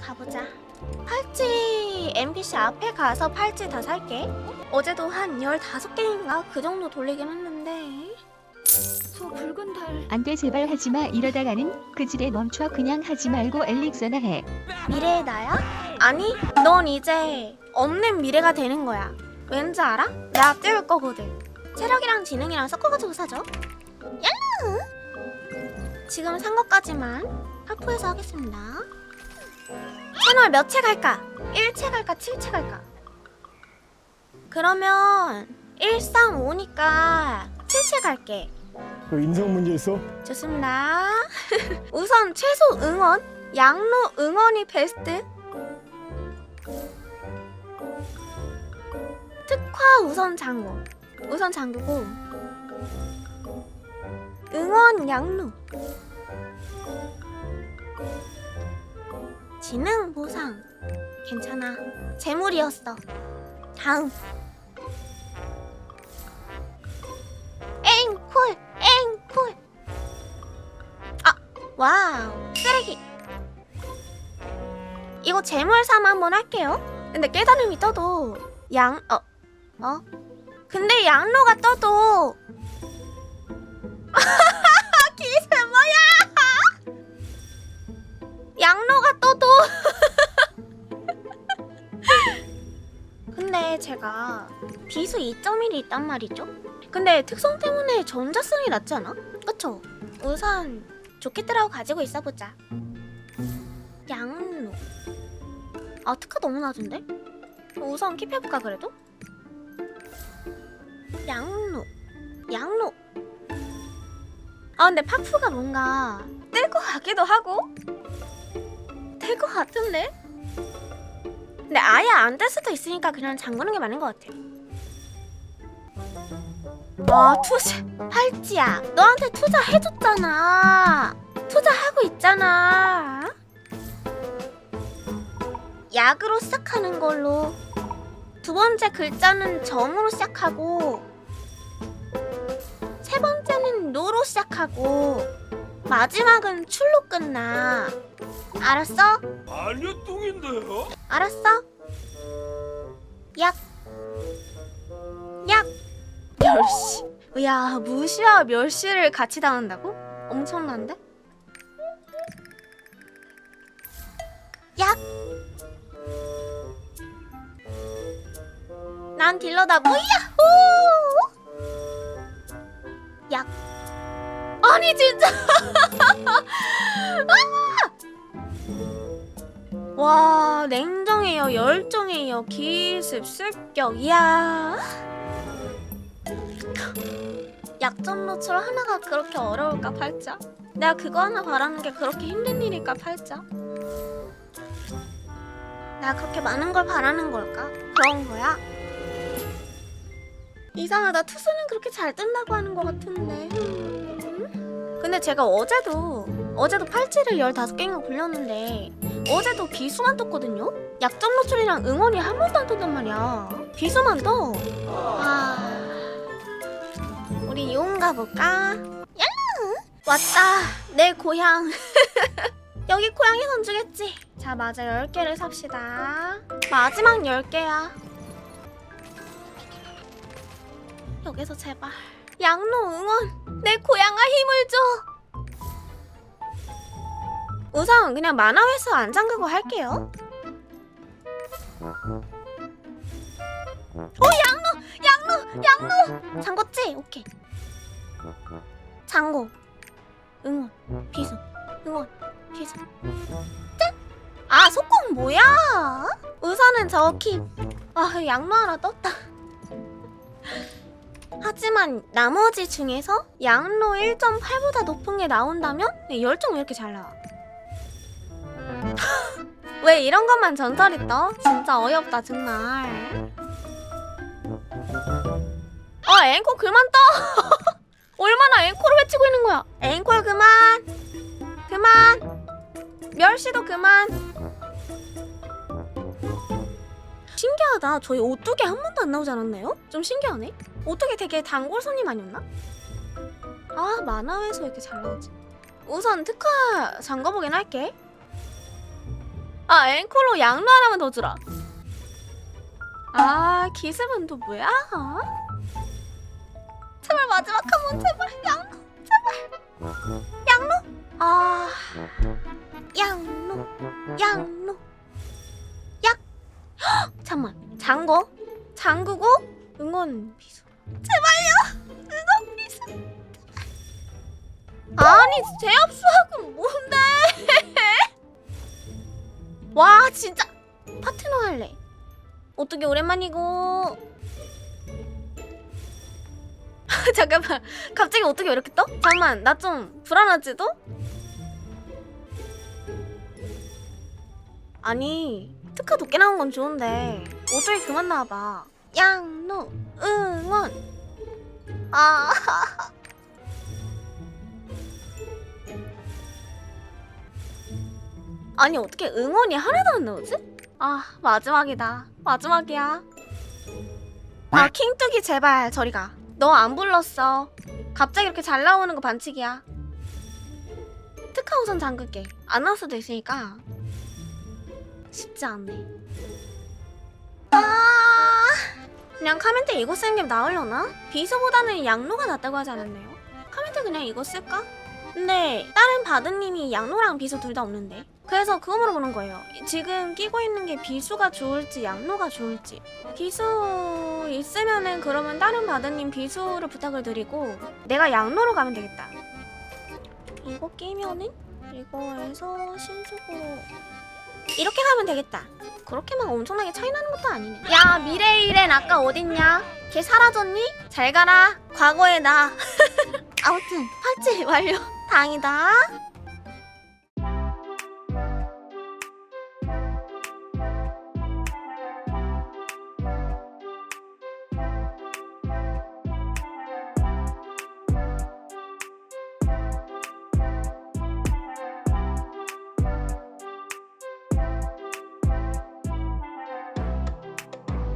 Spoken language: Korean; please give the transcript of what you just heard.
가보자. 팔찌 NPC 앞에 가서 팔찌 다 살게. 어제도 한 15개인가 그 정도 돌리긴 했는데. 저 붉은 달. 안돼 제발 하지마 이러다가는 그 질에 멈춰 그냥 하지 말고 엘릭서나 해 미래의 나야? 아니, 넌 이제 없는 미래가 되는 거야. 왠지 알아? 내가 띄울 거거든. 체력이랑 지능이랑 섞어가지고 사죠. 얄루! 지금 산 것까지만 하프해서 하겠습니다. 채널 몇 채 갈까? 1채 갈까? 7채 갈까? 그러면 135니까 7채 갈게. 그 인성 문제 있어? 좋습니다. 우선 최소 응원, 양로 응원이 베스트. 특화 우선 장고, 우선 장고고. 응원 양로. 지능 보상. 괜찮아. 재물이었어. 다음. 앵콜, 앵콜. 와우 쓰레기 이거 재물 삼아 한번 할게요 근데 깨달음이 떠도 양.. 어.. 어? 근데 양로가 떠도 기술 뭐야 양로가 떠도 근데 제가 비수 2.1이 있단 말이죠 근데 특성 때문에 전자성이 낫지 않아? 그쵸? 우선 좋겠더라고 가지고 있어보자. 양로. 아 특화 너무 낮은데? 우선 킵해볼까 그래도? 양로. 양로. 아 근데 파프가 뭔가 뜰 것 같기도 하고. 될 것 같은데? 근데 아예 안 될 수도 있으니까 그냥 잠그는 게 맞는 것 같아. 아 투자 팔찌야. 너한테 투자해줬잖아. 투자하고 있잖아. 약으로 시작하는 걸로. 두 번째 글자는 점으로 시작하고 시작하고 마지막은 출로 끝나 알았어? 아니요 뚱인데요? 알았어? 약. 약. 멸시. 야, 무시와 멸시를 같이 당한다고? 엄청난데? 약. 난 딜러다 뭐야? 오! 아니 진짜. 와 냉정해요 열정해요 기습 습격. 이야. 약점 노출 하나가 그렇게 어려울까 팔자? 내가 그거 하나 바라는 게 그렇게 힘든 일일까 팔자? 내가 그렇게 많은 걸 바라는 걸까? 그런 거야? 이상하다. 투수는 그렇게 잘 뜬다고 하는 것 같은데. 음. 근데 제가 어제도 어제도 팔찌를 15개인가 굴렸는데 어제도 비수만 떴거든요? 약점 노출이랑 응원이 한 번도 안 떴단 말이야. 비수만 떠. 아... 우리 용 가볼까? 얄루! 왔다. 내 고향. 여기 고양이 선주겠지? 자, 맞아. 10개를 삽시다. 마지막 10개야. 여기서 제발. 양로 응원. 내 고향아 힘을 줘. 우선 그냥 만화 회수 안 잠그고 할게요. 어 양로 양로 양로 잠궜지? 오케이. 잠고 응원 비수 응원 비수 짠. 아 속공 뭐야? 우선은 저 킵. 아 양로 하나 떴다. 하지만 나머지 중에서 양로 1.8보다 높은 게 나온다면 네, 열정 왜 이렇게 잘 나와? 왜 이런 것만 전설이 떠? 진짜 어이없다 정말. 아 앵콜 그만 떠. 얼마나 앵콜을 외치고 있는 거야? 앵콜 그만. 그만. 멸시도 그만. 신기하다. 저희 오뚜기 한 번도 안 나오지 않았나요? 좀 신기하네. 오뚜기 되게 단골 손님 아니었나? 아 만화에서 이렇게 잘 나오지. 우선 특화 잠궈보긴 할게. 아 앵콜로 양로 하나만 더 주라. 아 기습은 또 뭐야? 제발 마지막 한 번 제발 양로 제발 양로 아 양로 양로 약 헉, 잠만 잠궈 잠그고 응원 비수 제발요. 비수 아니 제압 수학은 뭔데? 와 진짜. 파트너 할래. 어떻게 오랜만이고. 잠깐만. 갑자기 어떻게 이렇게 떠? 잠깐만 나 좀 불안하지도? 아니 특화 높게 나온 건 좋은데 어떻게 그만 나와봐 양노 응원. 아. 아니 어떻게 응원이 하나도 안 나오지? 아 마지막이다. 마지막이야. 아 킹뚜기 제발 저리 가너 안 불렀어. 갑자기 이렇게 잘 나오는 거 반칙이야. 특화 우선 잠글게. 안 나올 수도 있으니까. 쉽지 않네. 아 그냥 카멘트 이거 쓰는 게 나으려나? 비수보다는 양로가 낫다고 하지 않았나요? 카멘트 그냥 이거 쓸까? 근데 다른 바드님이 양로랑 비수 둘 다 없는데 그래서 그거 물어보는 거예요 지금 끼고 있는 게 비수가 좋을지 양로가 좋을지 비수 있으면은 그러면 다른 바드님 비수를 부탁을 드리고 내가 양로로 가면 되겠다 이거 끼면은 이거에서 신수고 이렇게 가면 되겠다. 그렇게 막 엄청나게 차이 나는 것도 아니네. 야 미래일엔 아까 어딨냐? 걔 사라졌니? 잘 가라. 과거의 나. 아무튼 팔찌 완료. 당이다